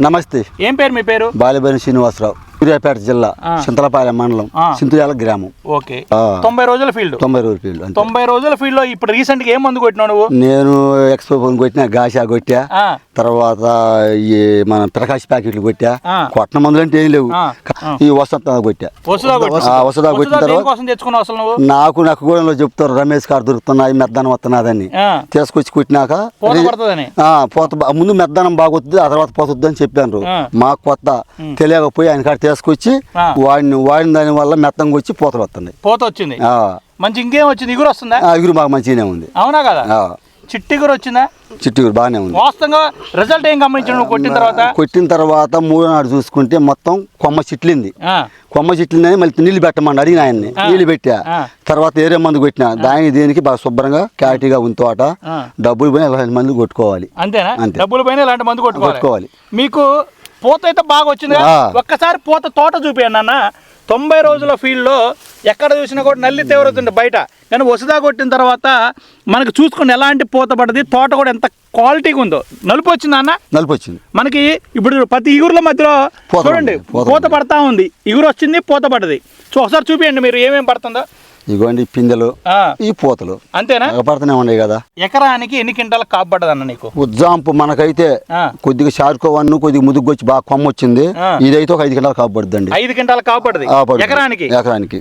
నమస్తే. ఏం పేరు మీ పేరు? బాలిబేని శ్రీనివాసరావు. సూర్యాపేట జిల్లా. చింతలపాలెం మండలం ఆ. సింతుయాల గ్రామం. ఓకే. తొంభై రోజుల ఫీల్డ్ తొంభై రోజుల ఫీల్డ్ తొంభై రోజుల ఫీల్డ్లో ఇప్పుడు రీసెంట్గా ఏం మందు కొట్టినావు నువ్వు? నేను ఎక్స్పో ఫోన్ కొట్టినా గాషా కొట్టా. తర్వాత ఈ మన ప్రకాష్ ప్యాకెట్లు కొట్టా. కొట్టిన మందులు అంటే ఏం లేవు. ఈ వసంత కొట్టా. వసుదా కొట్టిన తర్వాత నాకు నాకు కూడా చెప్తారు రమేష్ గారు దొరుకుతున్నాయి మెద్దనం వస్తున్నదని. తీసుకొచ్చి కొట్టినాక పూత ముందు మెద్దనం బాగొద్ది ఆ తర్వాత పోతుంది అని చెప్పాను. మాకు కొత్త తెలియకపోయి ఆయన కాడ తీసుకొచ్చి. వాడిని వాడిన దాని వల్ల మెత్తంగా వచ్చి పోతలు వస్తున్నాయి పోత వచ్చింది. మంచి ఇంకేం వచ్చింది? ఇగురు వస్తుందా? ఆ, ఎగురు బాగా మంచిగానే ఉంది. అవునా కదా? ఆ, చిట్టి ఇగురు వచ్చిందా? చిట్టుగురు బాగానే ఉంది. వాస్తవంగా రిజల్ట్ ఏం గమనించావు నువ్వు కొట్టిన తర్వాత? కొట్టిన తర్వాత మూడో నాడు చూసుకుంటే మొత్తం కొమ్మ చిట్లింది. కొమ్మ చిట్లిందని మళ్ళీ నీళ్ళు పెట్టమని అడిగిన ఆయన్ని. నీళ్ళు పెట్టా. తర్వాత ఏరే మందు కొట్టిన. దానికి దీనికి బాగా శుభ్రంగా క్లారిటీగా ఉంది తోట. డబ్బులు పోయి ఇరవై మంది కొట్టుకోవాలి. అంతేనా? అంతే. డబ్బులు పైన ఇలాంటి మందు కొట్టుకోవాలి. మీకు పూత అయితే బాగా వచ్చింది. ఒక్కసారి పూత తోట చూపించండి అన్న తొంభై రోజుల ఫీల్డ్లో ఎక్కడ చూసినా కూడా నల్లి తీవ్రతుంది బయట. కానీ వసుదా కొట్టిన తర్వాత మనకు చూసుకుని ఎలాంటి పూత పడ్డది తోట కూడా ఎంత క్వాలిటీగా ఉందో. నలుపు వచ్చిందా అన్న నలుపు వచ్చింది. మనకి ఇప్పుడు ప్రతి ఇగురుల మధ్యలో చూడండి పూత పడతా ఉంది. ఇగురు వచ్చింది పూత పడ్డది. సో ఒకసారి చూపించండి మీరు ఏమేమి పడుతుందో. ఇగోండి పిందెలు ఈ పూతలు. అంతేనా? పడుతూనే ఉన్నాయి కదా. ఎకరానికి ఎన్ని క్వింటాల కాపు పడ్డది అన్న నీకు? ఉజ్జాంపు మనకైతే కొద్దిగా షార్కోవన్ను కొద్దిగా ముదుగు వచ్చి బాగా కొమ్మ వచ్చింది. ఇదైతే ఒక ఐదు గంటలు కాపాడుద్దండి. ఐదు క్వింటాల కాపు పడ్డది ఆ, పడుతుంది. ఎకరానికి? ఎకరానికి.